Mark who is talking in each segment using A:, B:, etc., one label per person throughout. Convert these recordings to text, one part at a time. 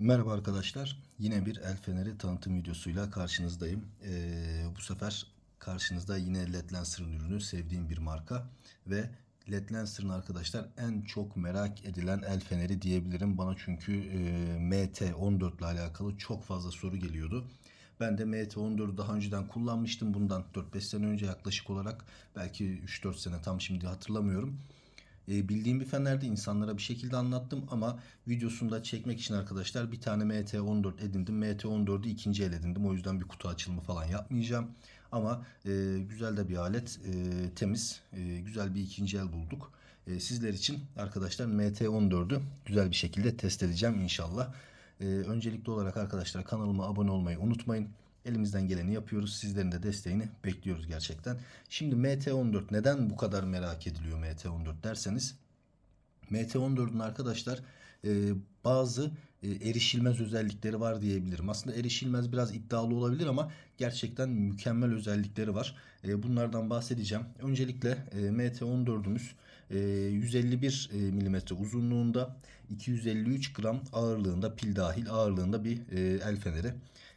A: Merhaba arkadaşlar. Yine bir el feneri tanıtım videosuyla karşınızdayım. Ee, bu sefer karşınızda yine LED Lancer'ın ürünü. Sevdiğim bir marka. Ve LED Lancer'ın arkadaşlar en çok merak edilen el feneri diyebilirim. Bana çünkü e, MT14 ile alakalı çok fazla soru geliyordu. Ben de MT14'ü daha önceden kullanmıştım. Bundan 4-5 sene önce yaklaşık olarak. Belki 3-4 sene tam şimdi hatırlamıyorum. E, bildiğim bir fenerde insanlara bir şekilde anlattım ama videosunda çekmek için arkadaşlar bir tane MT14 edindim. MT14'ü ikinci el edindim. O yüzden bir kutu açılımı falan yapmayacağım. Ama e, güzel de bir alet. E, temiz. E, güzel bir ikinci el bulduk. E, sizler için arkadaşlar MT14'ü güzel bir şekilde test edeceğim inşallah. E, öncelikli olarak arkadaşlar kanalıma abone olmayı unutmayın. Elimizden geleni yapıyoruz. Sizlerin de desteğini bekliyoruz gerçekten. Şimdi MT14 neden bu kadar merak ediliyor MT14 derseniz MT14'ün arkadaşlar e, bazı e, erişilmez özellikleri var diyebilirim. Aslında erişilmez biraz iddialı olabilir ama gerçekten mükemmel özellikleri var. E, bunlardan bahsedeceğim. Öncelikle e, MT14'ümüz e, 151 e, milimetre uzunluğunda 253 gram ağırlığında pil dahil ağırlığında bir e, el feneri.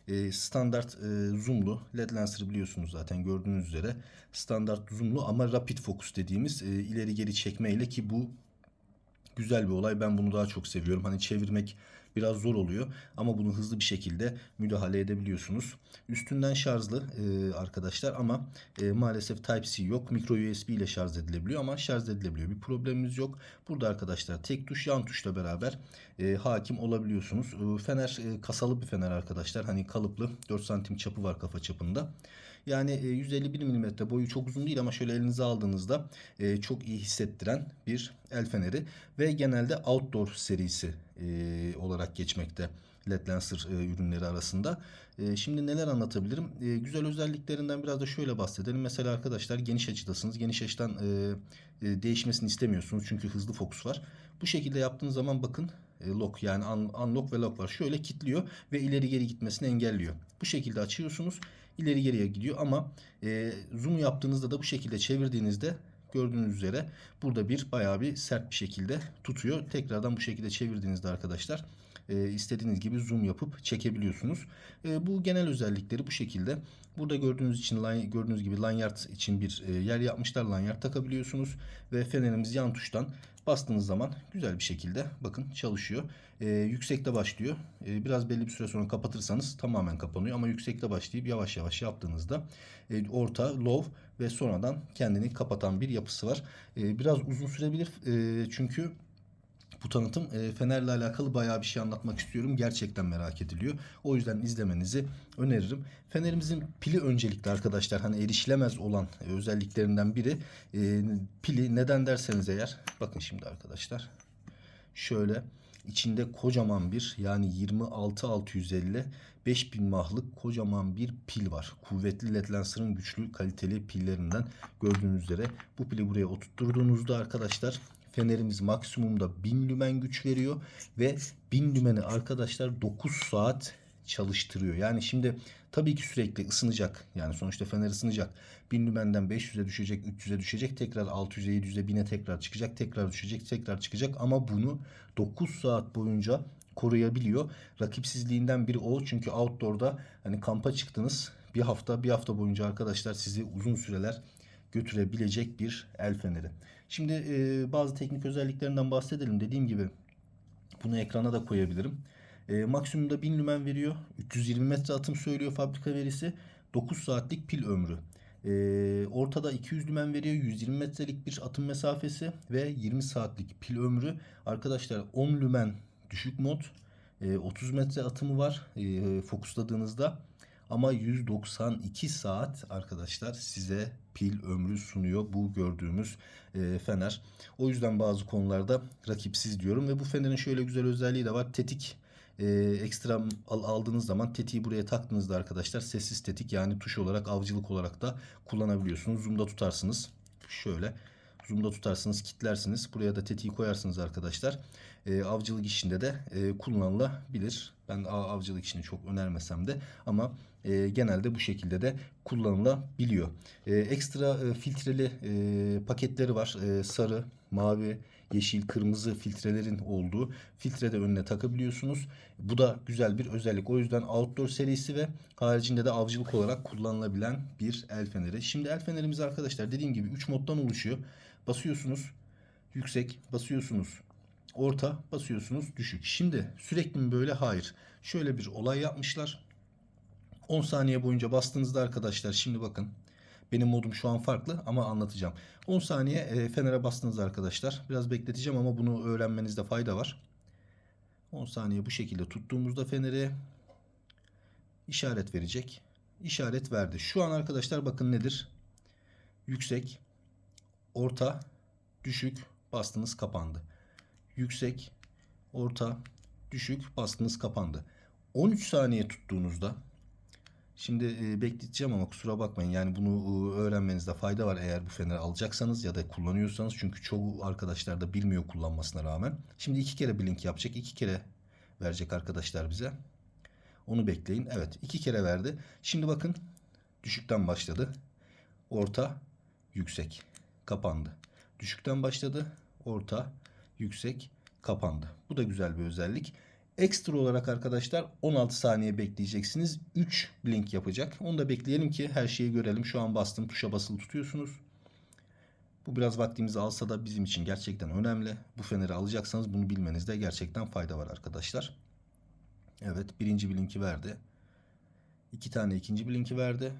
A: E, standart zoomlu led lancer biliyorsunuz zaten gördüğünüz üzere standart zoomlu ama rapid focus dediğimiz ileri geri çekme ile ki bu güzel bir olay. Ben bunu daha çok seviyorum. Hani çevirmek biraz zor oluyor ama bunu hızlı bir şekilde müdahale edebiliyorsunuz. Üstünden şarjlı e, arkadaşlar ama e, maalesef Type-C yok. Micro USB ile şarj edilebiliyor ama şarj edilebiliyor. Bir problemimiz yok. Burada arkadaşlar tek tuş yan tuşla beraber e, hakim olabiliyorsunuz. E, fener e, kasalı bir fener arkadaşlar. Hani kalıplı 4 santim çapı var kafa çapında. Yani e, 151 mm boyu çok uzun değil ama şöyle elinize aldığınızda e, çok iyi hissettiren bir el feneri ve genelde outdoor serisi e, olarak geçmekte LED Lancer e, ürünleri arasında. E, şimdi neler anlatabilirim? E, güzel özelliklerinden biraz da şöyle bahsedelim. Mesela arkadaşlar geniş açıdasınız. Geniş açıdan e, e, değişmesini istemiyorsunuz çünkü hızlı fokus var. Bu şekilde yaptığınız zaman bakın e, lock yani un, unlock ve lock var. Şöyle kilitliyor ve ileri geri gitmesini engelliyor. Bu şekilde açıyorsunuz. İleri geriye gidiyor ama e, zoom yaptığınızda da bu şekilde çevirdiğinizde gördüğünüz üzere burada bir bayağı bir sert bir şekilde tutuyor. Tekrardan bu şekilde çevirdiğinizde arkadaşlar e, istediğiniz gibi zoom yapıp çekebiliyorsunuz. E, bu genel özellikleri bu şekilde. Burada gördüğünüz için gördüğünüz gibi lanyard için bir e, yer yapmışlar. Lanyard takabiliyorsunuz ve fenerimiz yan tuştan bastığınız zaman güzel bir şekilde bakın çalışıyor. E, yüksekte başlıyor. E, biraz belli bir süre sonra kapatırsanız tamamen kapanıyor ama yüksekte başlayıp yavaş yavaş yaptığınızda e, orta, low ve sonradan kendini kapatan bir yapısı var. E, biraz uzun sürebilir e, çünkü bu tanıtım e, Fener'le alakalı bayağı bir şey anlatmak istiyorum. Gerçekten merak ediliyor. O yüzden izlemenizi öneririm. Fenerimizin pili öncelikli arkadaşlar. Hani erişilemez olan özelliklerinden biri. E, pili neden derseniz eğer. Bakın şimdi arkadaşlar. Şöyle içinde kocaman bir yani 26650 5000 mahlık kocaman bir pil var. Kuvvetli LED Lancer'ın güçlü kaliteli pillerinden gördüğünüz üzere bu pili buraya oturtturduğunuzda arkadaşlar fenerimiz maksimumda 1000 lümen güç veriyor ve 1000 lümeni arkadaşlar 9 saat çalıştırıyor. Yani şimdi tabii ki sürekli ısınacak. Yani sonuçta fener ısınacak. 1000 lümenden 500'e düşecek, 300'e düşecek. Tekrar 600'e, 700'e, 1000'e tekrar çıkacak. Tekrar düşecek, tekrar çıkacak. Ama bunu 9 saat boyunca koruyabiliyor. Rakipsizliğinden biri o. Çünkü outdoor'da hani kampa çıktınız. Bir hafta, bir hafta boyunca arkadaşlar sizi uzun süreler götürebilecek bir el feneri. Şimdi e, bazı teknik özelliklerinden bahsedelim. Dediğim gibi bunu ekrana da koyabilirim. E, maksimumda 1000 lümen veriyor. 320 metre atım söylüyor fabrika verisi. 9 saatlik pil ömrü. E, ortada 200 lümen veriyor. 120 metrelik bir atım mesafesi ve 20 saatlik pil ömrü. Arkadaşlar 10 lümen düşük mod. E, 30 metre atımı var e, fokusladığınızda. Ama 192 saat arkadaşlar size pil ömrü sunuyor bu gördüğümüz e, fener. O yüzden bazı konularda rakipsiz diyorum ve bu fenerin şöyle güzel özelliği de var. Tetik e, ekstra al, aldığınız zaman tetiği buraya taktığınızda arkadaşlar sessiz tetik yani tuş olarak avcılık olarak da kullanabiliyorsunuz. Zoom'da tutarsınız. Şöyle zoom'da tutarsınız, kitlersiniz. Buraya da tetiği koyarsınız arkadaşlar. E, avcılık işinde de e, kullanılabilir. Ben avcılık işini çok önermesem de ama e, genelde bu şekilde de kullanılabiliyor. E, ekstra e, filtreli e, paketleri var. E, sarı, mavi, yeşil, kırmızı filtrelerin olduğu filtre de önüne takabiliyorsunuz. Bu da güzel bir özellik. O yüzden outdoor serisi ve haricinde de avcılık olarak kullanılabilen bir el feneri. Şimdi el fenerimiz arkadaşlar dediğim gibi 3 moddan oluşuyor. Basıyorsunuz yüksek, basıyorsunuz orta, basıyorsunuz düşük. Şimdi sürekli mi böyle? Hayır. Şöyle bir olay yapmışlar. 10 saniye boyunca bastığınızda arkadaşlar şimdi bakın benim modum şu an farklı ama anlatacağım. 10 saniye e, fenere bastınız arkadaşlar. Biraz bekleteceğim ama bunu öğrenmenizde fayda var. 10 saniye bu şekilde tuttuğumuzda feneri işaret verecek. İşaret verdi. Şu an arkadaşlar bakın nedir? Yüksek, orta, düşük bastınız kapandı. Yüksek, orta, düşük bastınız kapandı. 13 saniye tuttuğunuzda Şimdi e, bekleteceğim ama kusura bakmayın. Yani bunu e, öğrenmenizde fayda var eğer bu feneri alacaksanız ya da kullanıyorsanız. Çünkü çoğu arkadaşlar da bilmiyor kullanmasına rağmen. Şimdi iki kere blink yapacak. iki kere verecek arkadaşlar bize. Onu bekleyin. Evet iki kere verdi. Şimdi bakın düşükten başladı. Orta, yüksek. Kapandı. Düşükten başladı. Orta, yüksek. Kapandı. Bu da güzel bir özellik. Ekstra olarak arkadaşlar 16 saniye bekleyeceksiniz. 3 blink yapacak. Onu da bekleyelim ki her şeyi görelim. Şu an bastım tuşa basılı tutuyorsunuz. Bu biraz vaktimizi alsa da bizim için gerçekten önemli. Bu feneri alacaksanız bunu bilmenizde gerçekten fayda var arkadaşlar. Evet birinci blinki verdi. İki tane ikinci blinki verdi.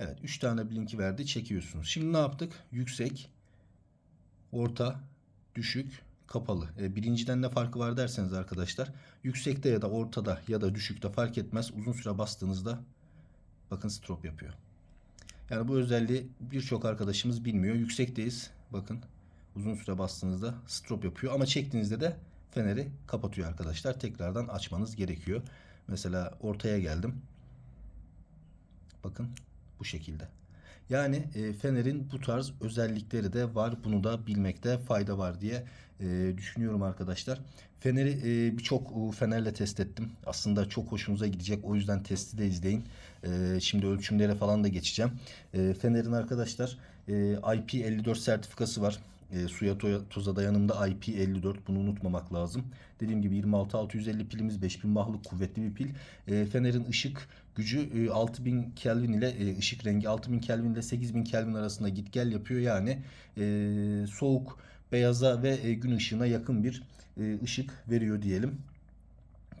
A: Evet üç tane blinki verdi çekiyorsunuz. Şimdi ne yaptık? Yüksek, orta, düşük, kapalı. E, birinciden ne farkı var derseniz arkadaşlar. Yüksekte ya da ortada ya da düşükte fark etmez. Uzun süre bastığınızda bakın strop yapıyor. Yani bu özelliği birçok arkadaşımız bilmiyor. Yüksekteyiz. Bakın uzun süre bastığınızda strop yapıyor. Ama çektiğinizde de feneri kapatıyor arkadaşlar. Tekrardan açmanız gerekiyor. Mesela ortaya geldim. Bakın bu şekilde. Yani e, fenerin bu tarz özellikleri de var. Bunu da bilmekte fayda var diye e, düşünüyorum arkadaşlar. Feneri e, birçok fenerle test ettim. Aslında çok hoşunuza gidecek. O yüzden testi de izleyin. E, şimdi ölçümlere falan da geçeceğim. E, fenerin arkadaşlar e, IP54 sertifikası var. E, suya toza dayanımda IP54 bunu unutmamak lazım. Dediğim gibi 26650 pilimiz 5000 mahluk kuvvetli bir pil. E, fenerin ışık gücü e, 6000 Kelvin ile e, ışık rengi 6000 Kelvin ile 8000 Kelvin arasında git gel yapıyor. Yani e, soğuk beyaza ve e, gün ışığına yakın bir e, ışık veriyor diyelim.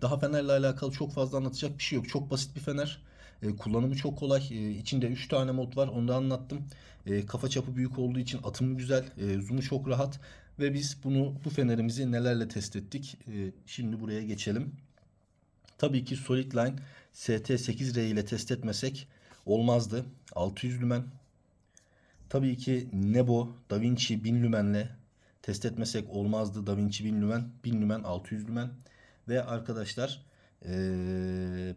A: Daha fenerle alakalı çok fazla anlatacak bir şey yok. Çok basit bir fener. E, kullanımı çok kolay. E, içinde 3 tane mod var. Onu da anlattım. E, kafa çapı büyük olduğu için atımı güzel. E, zoom'u çok rahat. Ve biz bunu bu fenerimizi nelerle test ettik? E, şimdi buraya geçelim. Tabii ki Solidline ST8R ile test etmesek olmazdı. 600 lümen. Tabii ki Nebo DaVinci 1000 lümenle test etmesek olmazdı. DaVinci 1000 lümen, 1000 lümen, 600 lümen. Ve arkadaşlar ee,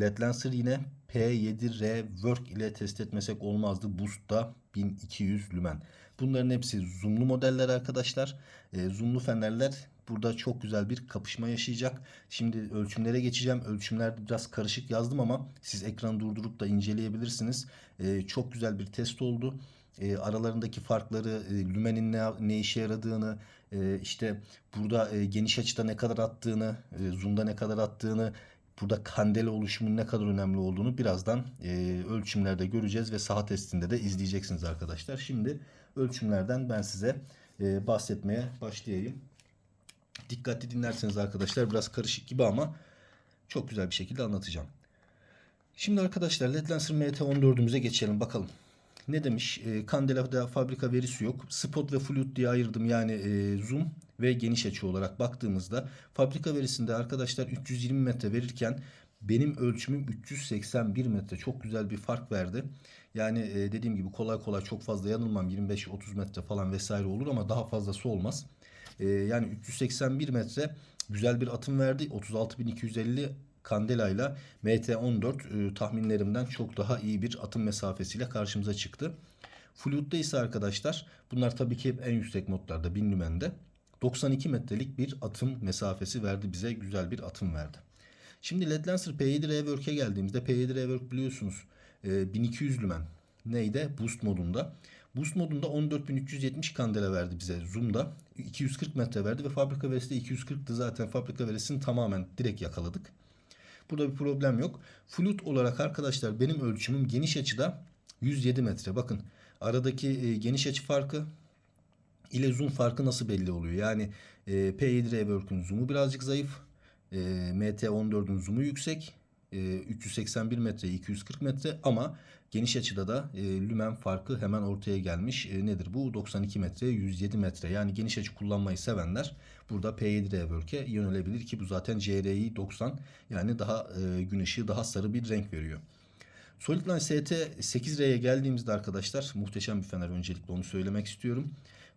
A: LED Lancer yine P7R Work ile test etmesek olmazdı. Boost'ta 1200 lümen. Bunların hepsi zoomlu modeller arkadaşlar. E, zoomlu fenerler burada çok güzel bir kapışma yaşayacak. Şimdi ölçümlere geçeceğim. Ölçümler biraz karışık yazdım ama siz ekran durdurup da inceleyebilirsiniz. E, çok güzel bir test oldu. E, aralarındaki farkları, e, lümenin ne, ne işe yaradığını, e, işte burada e, geniş açıda ne kadar attığını, e, zoom'da ne kadar attığını, burada kandela oluşumunun ne kadar önemli olduğunu birazdan e, ölçümlerde göreceğiz ve saha testinde de izleyeceksiniz arkadaşlar. Şimdi ölçümlerden ben size e, bahsetmeye başlayayım. Dikkatli dinlerseniz arkadaşlar biraz karışık gibi ama çok güzel bir şekilde anlatacağım. Şimdi arkadaşlar LED Lancer MT14'ümüze geçelim bakalım. Ne demiş? E, Candela'da fabrika verisi yok. Spot ve flute diye ayırdım. Yani e, zoom ve geniş açı olarak baktığımızda fabrika verisinde arkadaşlar 320 metre verirken benim ölçümüm 381 metre. Çok güzel bir fark verdi. Yani e, dediğim gibi kolay kolay çok fazla yanılmam. 25-30 metre falan vesaire olur ama daha fazlası olmaz. E, yani 381 metre güzel bir atım verdi. 36.250 Candela ile MT14 e, tahminlerimden çok daha iyi bir atım mesafesiyle karşımıza çıktı. Flute'da ise arkadaşlar bunlar tabii ki hep en yüksek modlarda 1000 lümende. 92 metrelik bir atım mesafesi verdi bize. Güzel bir atım verdi. Şimdi LED Lancer P7 Rework'e geldiğimizde P7 Rework biliyorsunuz 1200 lümen neydi? Boost modunda. Boost modunda 14.370 kandela verdi bize zoom'da. 240 metre verdi ve fabrika verisi de 240'tı zaten fabrika verisini tamamen direkt yakaladık. Burada bir problem yok. Flut olarak arkadaşlar benim ölçümüm geniş açıda 107 metre. Bakın aradaki e, geniş açı farkı ile zoom farkı nasıl belli oluyor? Yani e, P7 Rework'ün zoom'u birazcık zayıf. E, MT14'ün zoom'u yüksek. E, 381 metre 240 metre ama geniş açıda da e, lümen farkı hemen ortaya gelmiş. E, nedir bu? 92 metre 107 metre. Yani geniş açı kullanmayı sevenler burada P7 Rework'e yönelebilir ki bu zaten CRI 90 yani daha e, gün ışığı daha sarı bir renk veriyor. Solidline ST 8R'ye geldiğimizde arkadaşlar muhteşem bir fener öncelikle onu söylemek istiyorum.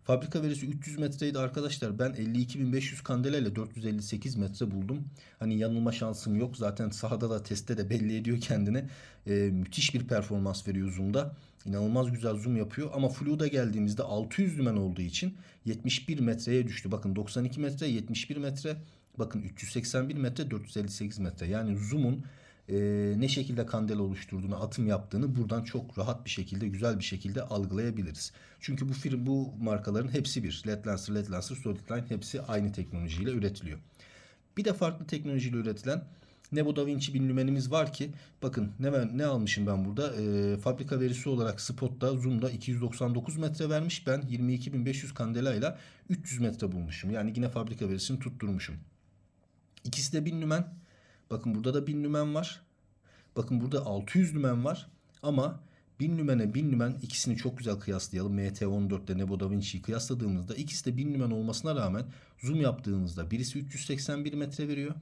A: Fabrika verisi 300 metreydi arkadaşlar. Ben 52.500 kandela ile 458 metre buldum. Hani yanılma şansım yok. Zaten sahada da testte de belli ediyor kendini. Ee, müthiş bir performans veriyor zoom'da. İnanılmaz güzel zoom yapıyor. Ama Flu'da geldiğimizde 600 lümen olduğu için 71 metreye düştü. Bakın 92 metre 71 metre. Bakın 381 metre 458 metre. Yani zoom'un e, ne şekilde kandela oluşturduğunu, atım yaptığını buradan çok rahat bir şekilde, güzel bir şekilde algılayabiliriz. Çünkü bu firm, bu markaların hepsi bir. LED Lancer, LED Lancer, Solidline hepsi aynı teknolojiyle üretiliyor. Bir de farklı teknolojiyle üretilen Nebo Da Vinci 1000 lümenimiz var ki bakın ne ne almışım ben burada e, fabrika verisi olarak spotta zoom'da 299 metre vermiş ben 22.500 kandela ile 300 metre bulmuşum yani yine fabrika verisini tutturmuşum. İkisi de 1000 lümen Bakın burada da 1000 lümen var. Bakın burada 600 lümen var. Ama 1000 lümene 1000 lümen ikisini çok güzel kıyaslayalım. MT14 ile Nebo Da Vinci'yi kıyasladığımızda ikisi de 1000 lümen olmasına rağmen zoom yaptığımızda birisi 381 metre veriyor.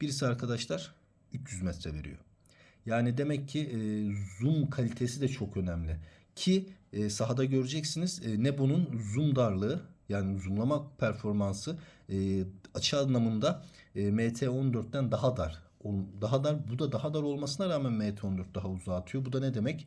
A: Birisi arkadaşlar 300 metre veriyor. Yani demek ki e, zoom kalitesi de çok önemli. Ki e, sahada göreceksiniz e, Nebo'nun zoom darlığı yani zoomlama performansı e, açı anlamında e, MT14'ten daha dar. Daha dar. Bu da daha dar olmasına rağmen MT14 daha uzağa atıyor. Bu da ne demek?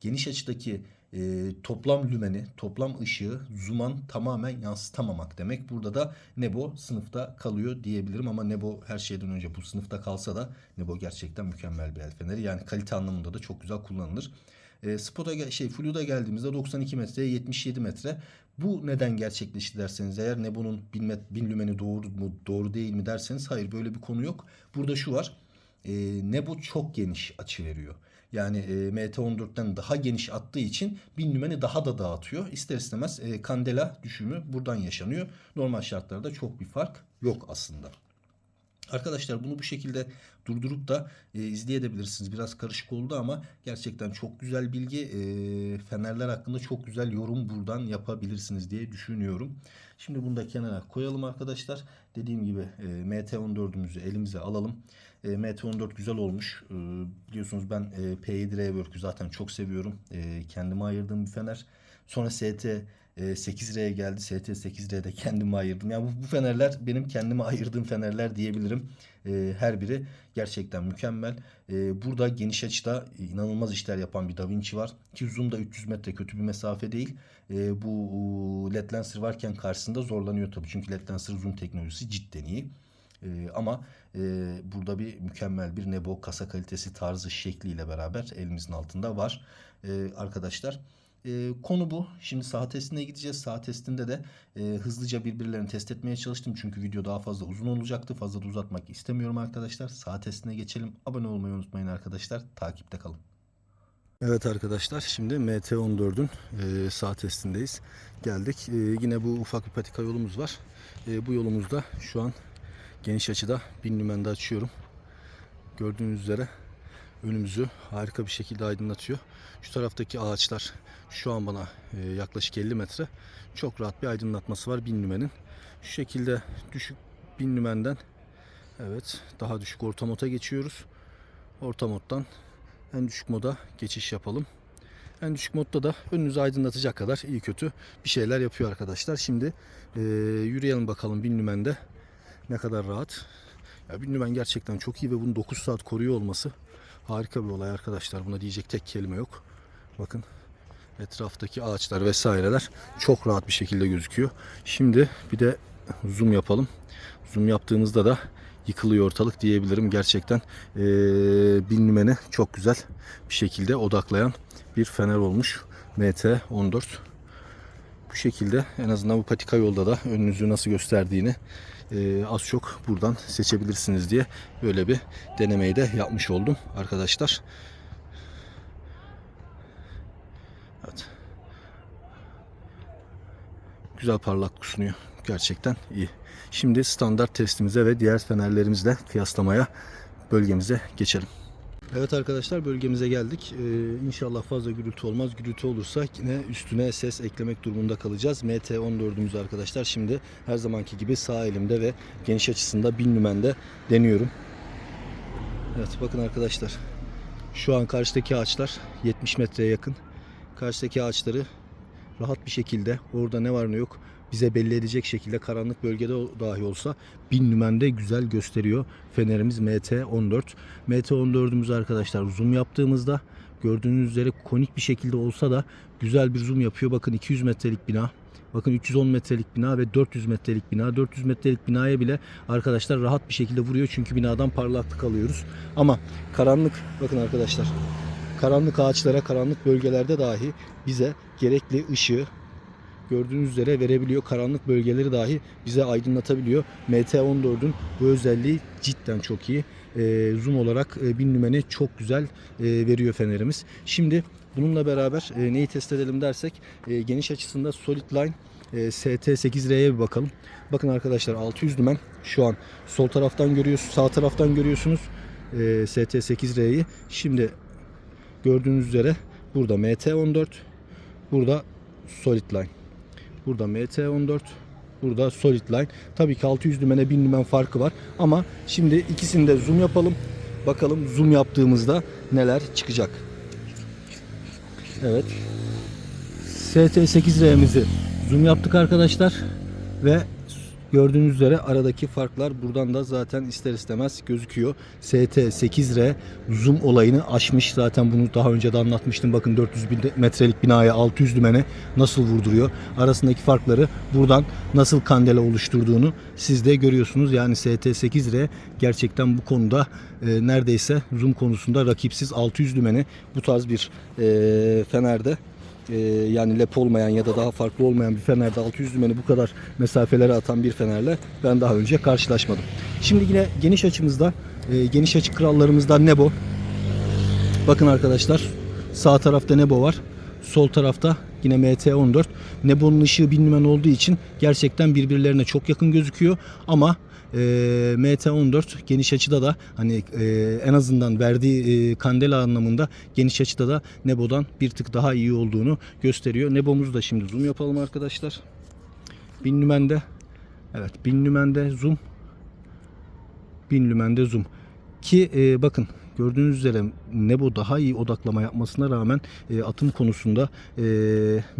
A: Geniş açıdaki e, toplam lümeni, toplam ışığı zoom'an tamamen yansıtamamak demek. Burada da Nebo sınıfta kalıyor diyebilirim ama Nebo her şeyden önce bu sınıfta kalsa da Nebo gerçekten mükemmel bir el feneri. Yani kalite anlamında da çok güzel kullanılır. E, Spot'a şey Flu'da geldiğimizde 92 metreye 77 metre. Bu neden gerçekleşti derseniz eğer ne bunun bin, met, bin lümeni doğru mu doğru değil mi derseniz hayır böyle bir konu yok. Burada şu var. E, ne bu çok geniş açı veriyor. Yani e, MT14'ten daha geniş attığı için bin lümeni daha da dağıtıyor. İster istemez e, kandela düşümü buradan yaşanıyor. Normal şartlarda çok bir fark yok aslında. Arkadaşlar bunu bu şekilde durdurup da e, izleyebilirsiniz. Biraz karışık oldu ama gerçekten çok güzel bilgi. E, fenerler hakkında çok güzel yorum buradan yapabilirsiniz diye düşünüyorum. Şimdi bunu da kenara koyalım arkadaşlar. Dediğim gibi e, MT14'ümüzü elimize alalım. E, MT14 güzel olmuş. E, biliyorsunuz ben e, P7 Rework'ü zaten çok seviyorum. E, kendime ayırdığım bir fener. Sonra ST 8R'ye geldi. ST 8R'de kendime ayırdım. Yani bu, bu fenerler benim kendime ayırdığım fenerler diyebilirim. E, her biri gerçekten mükemmel. E, burada geniş açıda inanılmaz işler yapan bir Da Vinci var. Ki zoom'da 300 metre kötü bir mesafe değil. E, bu LED Lancer varken karşısında zorlanıyor tabii. Çünkü LED Lancer zoom teknolojisi cidden iyi. E, ama e, burada bir mükemmel bir Nebo kasa kalitesi tarzı şekliyle beraber elimizin altında var. E, arkadaşlar e, konu bu. Şimdi saha testine gideceğiz. Saha testinde de e, hızlıca birbirlerini test etmeye çalıştım. Çünkü video daha fazla uzun olacaktı. Fazla da uzatmak istemiyorum arkadaşlar. Saha testine geçelim. Abone olmayı unutmayın arkadaşlar. Takipte kalın. Evet arkadaşlar şimdi MT14'ün e, sağ testindeyiz. Geldik. E, yine bu ufak bir patika yolumuz var. E, bu yolumuzda şu an geniş açıda bin lümende açıyorum. Gördüğünüz üzere önümüzü harika bir şekilde aydınlatıyor. Şu taraftaki ağaçlar şu an bana e, yaklaşık 50 metre. Çok rahat bir aydınlatması var bin lümenin. Şu şekilde düşük bin lümenden evet daha düşük orta moda geçiyoruz. Orta moddan en düşük moda geçiş yapalım. En düşük modda da önünüzü aydınlatacak kadar iyi kötü bir şeyler yapıyor arkadaşlar. Şimdi e, yürüyelim bakalım bin lümende ne kadar rahat. Ya bin lümen gerçekten çok iyi ve bunu 9 saat koruyor olması harika bir olay arkadaşlar. Buna diyecek tek kelime yok. Bakın etraftaki ağaçlar vesaireler çok rahat bir şekilde gözüküyor. Şimdi bir de zoom yapalım. Zoom yaptığımızda da yıkılıyor ortalık diyebilirim. Gerçekten ee, bin lümeni çok güzel bir şekilde odaklayan bir fener olmuş. MT14. Bu şekilde en azından bu patika yolda da önünüzü nasıl gösterdiğini e, az çok buradan seçebilirsiniz diye böyle bir denemeyi de yapmış oldum arkadaşlar. Evet. Güzel parlaklık sunuyor. Gerçekten iyi. Şimdi standart testimize ve diğer fenerlerimizle kıyaslamaya bölgemize geçelim. Evet arkadaşlar bölgemize geldik. Ee, inşallah fazla gürültü olmaz. Gürültü olursa yine üstüne ses eklemek durumunda kalacağız. MT14'ümüz arkadaşlar şimdi her zamanki gibi sağ elimde ve geniş açısında 1000 lümende deniyorum. Evet bakın arkadaşlar. Şu an karşıdaki ağaçlar 70 metreye yakın. Karşıdaki ağaçları rahat bir şekilde orada ne var ne yok bize belli edecek şekilde karanlık bölgede dahi olsa 1000 lümende güzel gösteriyor fenerimiz MT14. MT14'ümüz arkadaşlar zoom yaptığımızda gördüğünüz üzere konik bir şekilde olsa da güzel bir zoom yapıyor. Bakın 200 metrelik bina. Bakın 310 metrelik bina ve 400 metrelik bina. 400 metrelik binaya bile arkadaşlar rahat bir şekilde vuruyor. Çünkü binadan parlaklık alıyoruz. Ama karanlık bakın arkadaşlar. Karanlık ağaçlara, karanlık bölgelerde dahi bize gerekli ışığı gördüğünüz üzere verebiliyor. Karanlık bölgeleri dahi bize aydınlatabiliyor. MT14'ün bu özelliği cidden çok iyi. Ee, zoom olarak e, 1000 lümeni çok güzel e, veriyor fenerimiz. Şimdi bununla beraber e, neyi test edelim dersek e, geniş açısında Solid Line e, ST8R'ye bir bakalım. Bakın arkadaşlar 600 lümen şu an sol taraftan görüyorsunuz, sağ taraftan görüyorsunuz e, ST8R'yi. Şimdi gördüğünüz üzere burada MT14, burada Solid Line. Burada MT14, burada Solid Line. Tabii ki 600 lümene 1000 lümen farkı var ama şimdi ikisini de zoom yapalım. Bakalım zoom yaptığımızda neler çıkacak. Evet. ST8R'mizi zoom yaptık arkadaşlar ve gördüğünüz üzere aradaki farklar buradan da zaten ister istemez gözüküyor. ST8R zoom olayını aşmış. Zaten bunu daha önce de anlatmıştım. Bakın 400 bin metrelik binaya 600 dümene nasıl vurduruyor. Arasındaki farkları buradan nasıl kandela oluşturduğunu siz de görüyorsunuz. Yani ST8R gerçekten bu konuda e, neredeyse zoom konusunda rakipsiz 600 dümeni bu tarz bir e, fenerde e, yani lep olmayan ya da daha farklı olmayan bir fenerde 600 dümeni bu kadar mesafelere atan bir fenerle ben daha önce karşılaşmadım. Şimdi yine geniş açımızda e, geniş açı krallarımızdan Nebo. Bakın arkadaşlar sağ tarafta Nebo var. Sol tarafta yine MT14. Nebo'nun ışığı 1000 lümen olduğu için gerçekten birbirlerine çok yakın gözüküyor ama e, MT14 geniş açıda da hani e, en azından verdiği e, kandela anlamında geniş açıda da Nebo'dan bir tık daha iyi olduğunu gösteriyor. Nebo'muzu da şimdi zoom yapalım arkadaşlar. 1000 lümende evet 1000 lümende zoom 1000 lümende zoom ki e, bakın gördüğünüz üzere Nebo daha iyi odaklama yapmasına rağmen e, atım konusunda e,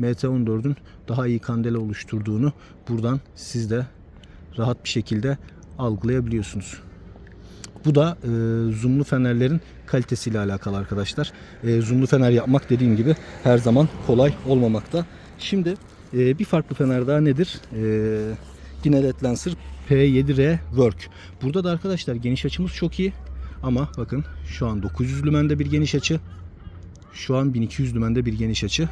A: MT14'ün daha iyi kandela oluşturduğunu buradan siz de rahat bir şekilde algılayabiliyorsunuz. Bu da e, zoomlu fenerlerin kalitesiyle alakalı arkadaşlar. E, zoomlu fener yapmak dediğim gibi her zaman kolay olmamakta. Şimdi e, bir farklı fener daha nedir? E, yine LED Lancer P7R Work. Burada da arkadaşlar geniş açımız çok iyi. Ama bakın şu an 900 lümende bir geniş açı. Şu an 1200 lümende bir geniş açı.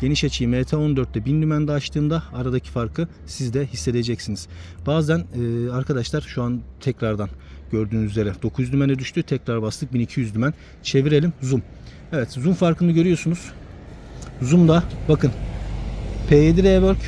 A: Geniş açıyı MT14'te 1000 lümende açtığında aradaki farkı siz de hissedeceksiniz. Bazen e, arkadaşlar şu an tekrardan gördüğünüz üzere 900 lümene düştü. Tekrar bastık 1200 lümen. Çevirelim zoom. Evet zoom farkını görüyorsunuz. Zoom'da bakın P7 Rework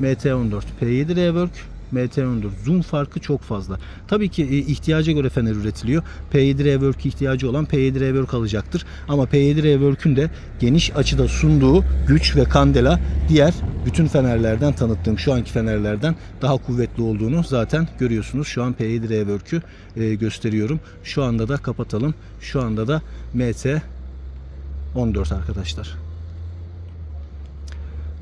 A: MT14 P7 Rework MT14 zoom farkı çok fazla. Tabii ki e, ihtiyaca göre fener üretiliyor. P7 Rework ihtiyacı olan P7 Rework alacaktır. Ama P7 Rework'ün de geniş açıda sunduğu güç ve kandela diğer bütün fenerlerden tanıttığım şu anki fenerlerden daha kuvvetli olduğunu zaten görüyorsunuz. Şu an P7 Rework'ü e, gösteriyorum. Şu anda da kapatalım. Şu anda da MT 14 arkadaşlar.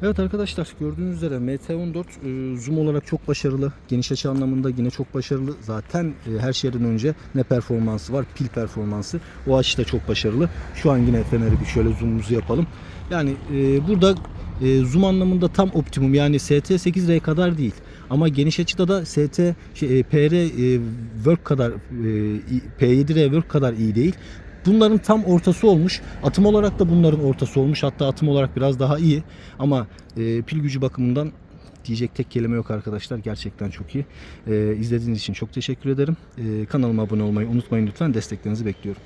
A: Evet arkadaşlar gördüğünüz üzere MT14 e, zoom olarak çok başarılı. Geniş açı anlamında yine çok başarılı. Zaten e, her şeyden önce ne performansı var? Pil performansı. O açıda çok başarılı. Şu an yine feneri bir şöyle zoomumuzu yapalım. Yani e, burada zoom anlamında tam optimum yani ST8R kadar değil. Ama geniş açıda da ST şey, PR work kadar e, P7R work kadar iyi değil. Bunların tam ortası olmuş. Atım olarak da bunların ortası olmuş. Hatta atım olarak biraz daha iyi. Ama e, pil gücü bakımından diyecek tek kelime yok arkadaşlar. Gerçekten çok iyi. E, izlediğiniz için çok teşekkür ederim. E, kanalıma abone olmayı unutmayın lütfen. Desteklerinizi bekliyorum.